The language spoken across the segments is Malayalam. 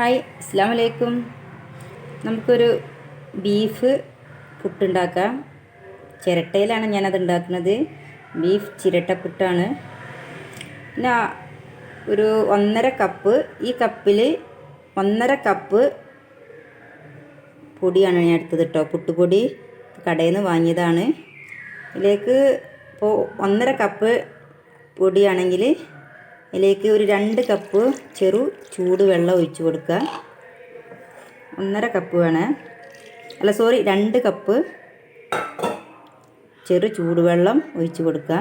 ഹായ് അസ്സാം വലൈക്കും നമുക്കൊരു ബീഫ് പുട്ടുണ്ടാക്കാം. ചിരട്ടയിലാണ് ഞാനത് ഉണ്ടാക്കുന്നത് ബീഫ് ചിരട്ട പുട്ടാണ് പിന്നെ ഒരു ഒന്നര കപ്പ് ഈ കപ്പിൽ ഒന്നര കപ്പ് പൊടിയാണ് ഞാൻ എടുത്തത് കേട്ടോ പുട്ടുപൊടി കടയിൽ നിന്ന് വാങ്ങിയതാണ്. ഇതിലേക്ക് ഇപ്പോൾ ഒന്നര കപ്പ് പൊടിയാണെങ്കിൽ ഇതിലേക്ക് ഒരു രണ്ട് കപ്പ് ചെറു ചൂട് വെള്ളം ഒഴിച്ച് കൊടുക്കുക. ഒന്നര കപ്പ് വേണേ. അല്ല സോറി രണ്ട് കപ്പ് ചെറു ചൂടുവെള്ളം ഒഴിച്ച് കൊടുക്കുക.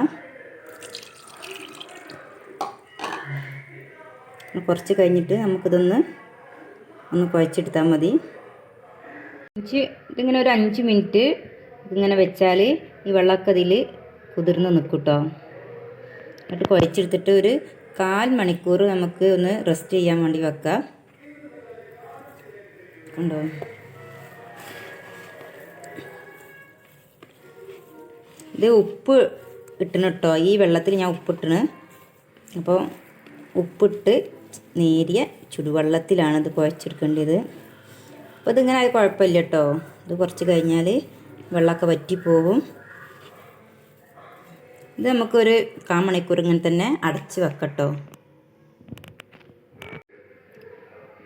കുറച്ച് കഴിഞ്ഞിട്ട് നമുക്കിതൊന്ന് ഒന്ന് കുഴച്ചെടുത്താൽ മതി. അഞ്ച് ഇതിങ്ങനെ ഒരു അഞ്ച് മിനിറ്റ് ഇതിങ്ങനെ വെച്ചാൽ ഈ വെള്ളമൊക്കെ അതിൽ കുതിർന്ന് നിൽക്കും കേട്ടോ എന്നിട്ട് കുഴച്ചെടുത്തിട്ട് ഒരു കാൽ മണിക്കൂർ നമുക്ക് ഒന്ന് റെസ്റ്റ് ചെയ്യാൻ വേണ്ടി വെക്കാം കണ്ടോ? ഇത് ഉപ്പ് ഇട്ടണം കേട്ടോ. ഈ വെള്ളത്തിൽ ഞാൻ ഉപ്പിട്ടണ് അപ്പോൾ ഉപ്പിട്ട് നേരിയ ചുടുവെള്ളത്തിലാണ് ഇത് കുഴച്ചെടുക്കേണ്ടത്. അപ്പോൾ ഇതിങ്ങനെ കുഴപ്പമില്ല കേട്ടോ. ഇത് കുറച്ച് കഴിഞ്ഞാൽ വെള്ളമൊക്കെ വറ്റിപ്പോകും ഇത് നമുക്കൊരു കാമണിക്കൂർ ഇങ്ങനെ തന്നെ അടച്ച് വെക്കട്ടോ.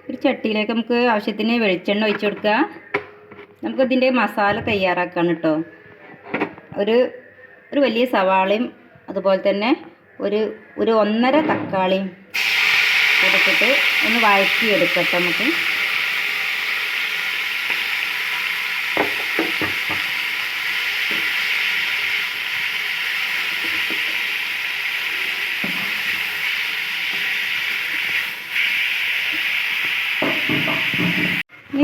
ഒരു ചട്ടിയിലേക്ക് നമുക്ക് ആവശ്യത്തിന് വെളിച്ചെണ്ണ ഒഴിച്ചു കൊടുക്കുക. നമുക്കിതിന്റെ മസാല തയ്യാറാക്കാണ് കേട്ടോ ഒരു ഒരു വലിയ സവാളയും അതുപോലെ തന്നെ ഒരു ഒരു ഒന്നര തക്കാളിയും കൊടുത്തിട്ട് ഒന്ന് വഴറ്റിയെടുക്കട്ടെ നമുക്ക്.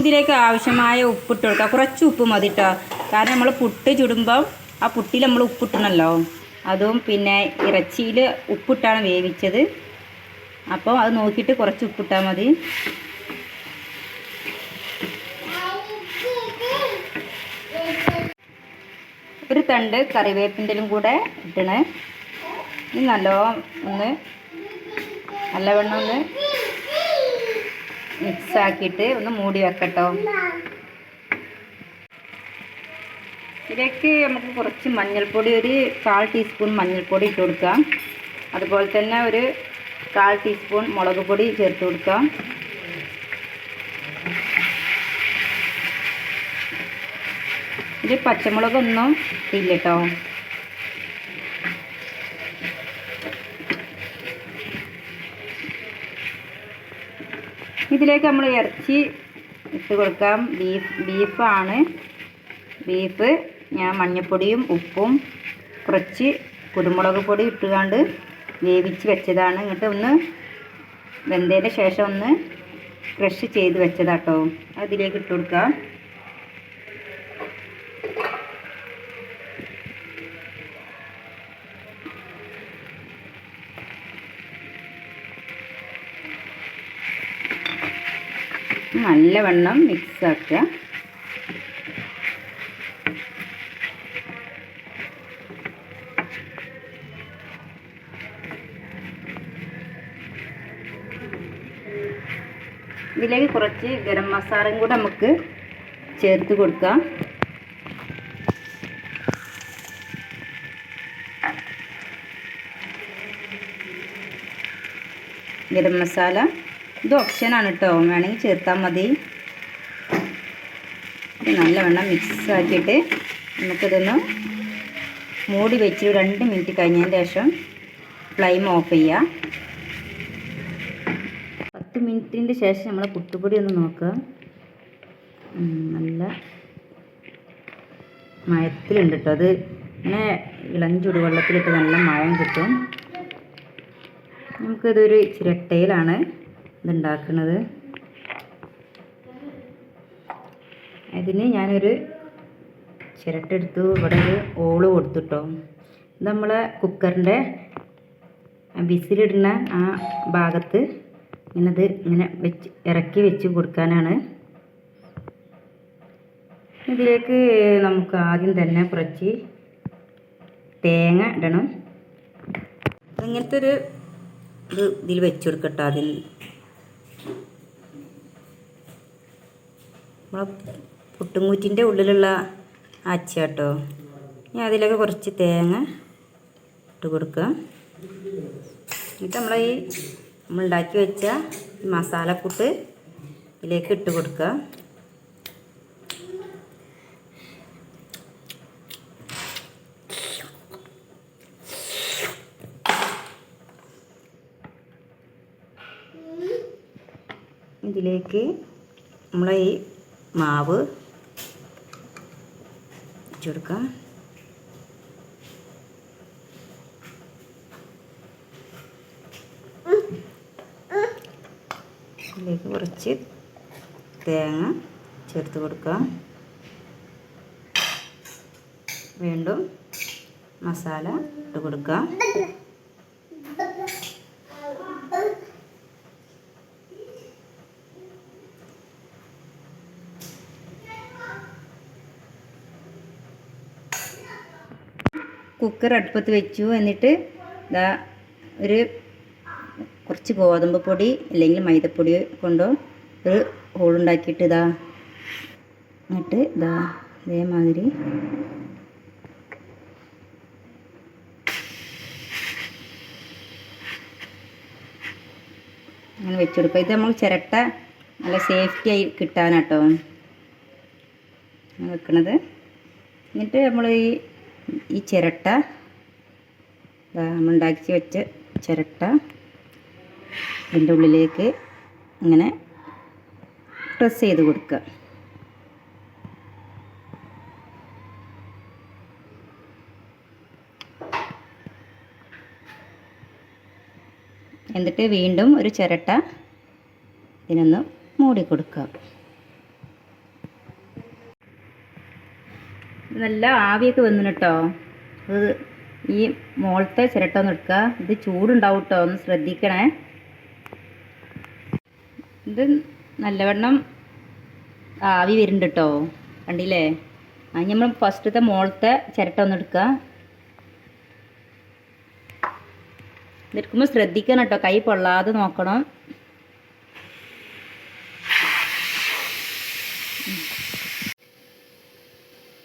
ഇതിലേക്ക് ആവശ്യമായ ഉപ്പിട്ട് കൊടുക്കുക. കുറച്ച് ഉപ്പ് മതി കേട്ടോ കാരണം നമ്മൾ പുട്ട് ചുടുമ്പം ആ പുട്ടിൽ നമ്മൾ ഉപ്പിട്ടണല്ലോ അതും പിന്നെ ഇറച്ചിയിൽ ഉപ്പിട്ടാണ് വേവിച്ചത്. അപ്പോൾ അത് നോക്കിയിട്ട് കുറച്ച് ഉപ്പിട്ടാൽ മതി. ഒരു തണ്ട് കറിവേപ്പിന്റെലും കൂടെ ഇട്ടണേ ഇനി നല്ലോണം ഒന്ന് നല്ലവണ്ണം ഒന്ന് മിക്സ് ആക്കിയിട്ട് ഒന്ന് മൂടി വെക്കട്ടോ. ഇതിലേക്ക് നമുക്ക് കുറച്ച് മഞ്ഞൾപ്പൊടി ഒരു കാൽ ടീസ്പൂൺ മഞ്ഞൾപ്പൊടി ഇട്ട് കൊടുക്കാം. അതുപോലെ തന്നെ ഒരു കാൽ ടീസ്പൂൺ മുളക് പൊടി ചേർത്ത് കൊടുക്കാം. ഇത് പച്ചമുളകൊന്നും ഇല്ല കേട്ടോ. ഇതിലേക്ക് നമ്മൾ ഇറച്ചി ഇട്ട് കൊടുക്കാം. ബീഫ് ബീഫാണ്. ബീഫ് ഞാൻ മഞ്ഞൾപ്പൊടിയും ഉപ്പും കുറച്ച് കുരുമുളക് പൊടി ഇട്ടുകൊണ്ട് വേവിച്ച് വെച്ചതാണ്. എന്നിട്ട് ഒന്ന് വെന്തതിന് ശേഷം ഒന്ന് ക്രഷ് ചെയ്ത് വെച്ചതാട്ടോ. അതിലേക്ക് ഇട്ട് കൊടുക്കാം. നല്ലവണ്ണം മിക്സ് ആക്കുക ഇതിലേക്ക് കുറച്ച് ഗരം മസാലയും കൂടെ നമുക്ക് ചേർത്ത് കൊടുക്കാം. ഗരം മസാല. ഇത് ഓപ്ഷനാണ് കേട്ടോ വേണമെങ്കിൽ ചേർത്താൽ മതി. നല്ലവണ്ണം മിക്സ് ആക്കിയിട്ട് നമുക്കിതൊന്ന് മൂടി വെച്ച് രണ്ട് മിനിറ്റ് കഴിഞ്ഞതിന് ശേഷം ഫ്ലെയിം ഓഫ് ചെയ്യുക പത്ത് മിനിറ്റിന്റെ ശേഷം നമ്മൾ പുട്ടുപൊടി ഒന്ന് നോക്കുക നല്ല മയത്തിലുണ്ട് കേട്ടോ അത് ഇങ്ങനെ ഇളം നല്ല മയം കിട്ടും. നമുക്കിതൊരു ചിരട്ടയിലാണ് ഇതുണ്ടാക്കുന്നത് അതിന് ഞാനൊരു ചിരട്ടെടുത്തു. ഇവിടെ ഒരു ഓൾ കൊടുത്തുട്ടോ. നമ്മളെ കുക്കറിന്റെ വിസിലിടുന്ന ആ ഭാഗത്ത് ഇങ്ങനത് ഇങ്ങനെ വെച്ച് ഇറക്കി വെച്ച് കൊടുക്കാനാണ്. ഇതിലേക്ക് നമുക്ക് ആദ്യം തന്നെ കുറച്ച് തേങ്ങ ഇടണം. ഇങ്ങനത്തെ ഒരു ഇത് ഇതിൽ വെച്ച് കൊടുക്കട്ടോ ആദ്യം. നമ്മളെ പുട്ടുംകൂറ്റിന്റെ ഉള്ളിലുള്ള അച്ച കേട്ടോ ഇനി അതിലേക്ക് കുറച്ച് തേങ്ങ ഇട്ട് കൊടുക്കുക. എന്നിട്ട് നമ്മൾ ഈ നമ്മൾ ഉണ്ടാക്കി വെച്ച മസാലക്കൂട്ട് ഇതിലേക്ക് ഇട്ട് കൊടുക്കുക. ഇതിലേക്ക് നമ്മൾ ഈ മാവ്. ചേർക്കുക ഇതിലേക്ക് കുറച്ച് തേങ്ങ ചേർത്ത് കൊടുക്കാം. വീണ്ടും മസാല ഇട്ട് കൊടുക്കാം. കുക്കർ അടുപ്പത്ത് വെച്ചു. എന്നിട്ട് ഇതാ ഒരു കുറച്ച് ഗോതമ്പ് പൊടി അല്ലെങ്കിൽ മൈദപ്പൊടി കൊണ്ടോ ഒരു ഹോളുണ്ടാക്കിയിട്ട് ഇതാ എന്നിട്ട് ഇതാ ഇതേമാതിരി അങ്ങനെ വെച്ചെടുക്കുക ഇത് നമ്മൾ ചിരട്ട നല്ല സേഫ്റ്റി ആയി കിട്ടാനാട്ടോ. വെക്കണത്. എന്നിട്ട് നമ്മൾ ഈ ഈ ചിരട്ട. ഉണ്ടാക്കി വെച്ച ചിരട്ട. ഇതിന്റെ ഉള്ളിലേക്ക് ഇങ്ങനെ പ്രസ് ചെയ്ത് കൊടുക്കുക എന്നിട്ട് വീണ്ടും ഒരു ചിരട്ട ഇതിനൊന്ന് മൂടി കൊടുക്കുക നല്ല ആവിയൊക്കെ വന്നു കേട്ടോ അത് ഈ മോളത്തെ ചിരട്ട ഒന്ന് എടുക്കുക ഇത് ചൂടുണ്ടാവും കേട്ടോ ഒന്ന് ശ്രദ്ധിക്കണേ. ഇത് നല്ലവണ്ണം ആവി വരുന്നുണ്ട് കേട്ടോ കണ്ടില്ലേ? അത് നമ്മൾ ഫസ്റ്റത്തെ മോളത്തെ ചിരട്ട ഒന്ന് എടുക്കുക ഇതെടുക്കുമ്പോൾ ശ്രദ്ധിക്കണം കേട്ടോ കൈ പൊള്ളാതെ നോക്കണം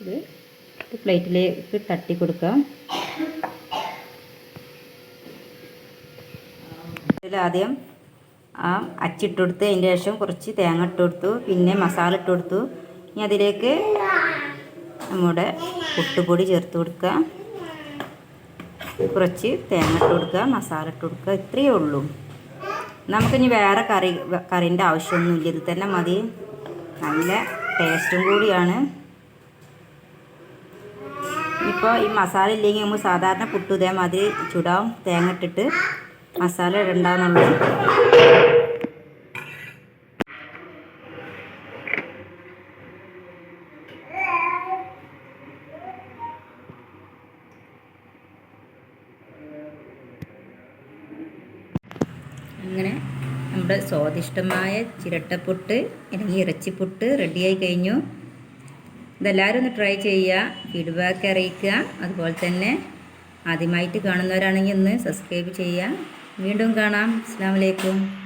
ഇത് പ്ലേറ്റിലേക്ക് തട്ടി കൊടുക്കാം ഇതിലാദ്യം ആ അച്ചിട്ട് കൊടുത്ത് അതിന്റെ ശേഷം കുറച്ച് തേങ്ങ ഇട്ട് കൊടുത്തു. പിന്നെ മസാല ഇട്ട് കൊടുത്തു. ഇനി അതിലേക്ക് നമ്മുടെ പുട്ടുപൊടി ചേർത്ത് കൊടുക്കുക. കുറച്ച് തേങ്ങ ഇട്ട് കൊടുക്കുക മസാല ഇട്ട് കൊടുക്കുക. ഇത്രയേ ഉള്ളൂ. നമുക്കിനി വേറെ കറി കറിന്റെ ആവശ്യമൊന്നുമില്ല. ഇത് തന്നെ മതി. നല്ല ടേസ്റ്റും കൂടിയാണ്. ഇപ്പോൾ ഈ മസാല ഇല്ലെങ്കിൽ നമ്മൾ സാധാരണ പുട്ട് ഇതേമാതിരി ചുടാവും തേങ്ങ ഇട്ടിട്ട് മസാല ഇടണ്ടെന്നുള്ളത് അങ്ങനെ നമ്മുടെ സ്വാദിഷ്ടമായ ചിരട്ടപ്പുട്ട് അല്ലെങ്കിൽ ഇറച്ചിപ്പുട്ട് റെഡിയായി കഴിഞ്ഞു. ഇതെല്ലാവരും ഒന്ന് ട്രൈ ചെയ്യുക. ഫീഡ്ബാക്ക് അറിയിക്കുക. അതുപോലെ തന്നെ ആദ്യമായിട്ട് കാണുന്നവരാണെങ്കിൽ ഒന്ന് സബ്സ്ക്രൈബ് ചെയ്യുക. വീണ്ടും കാണാം. അസ്സാം വലൈക്കും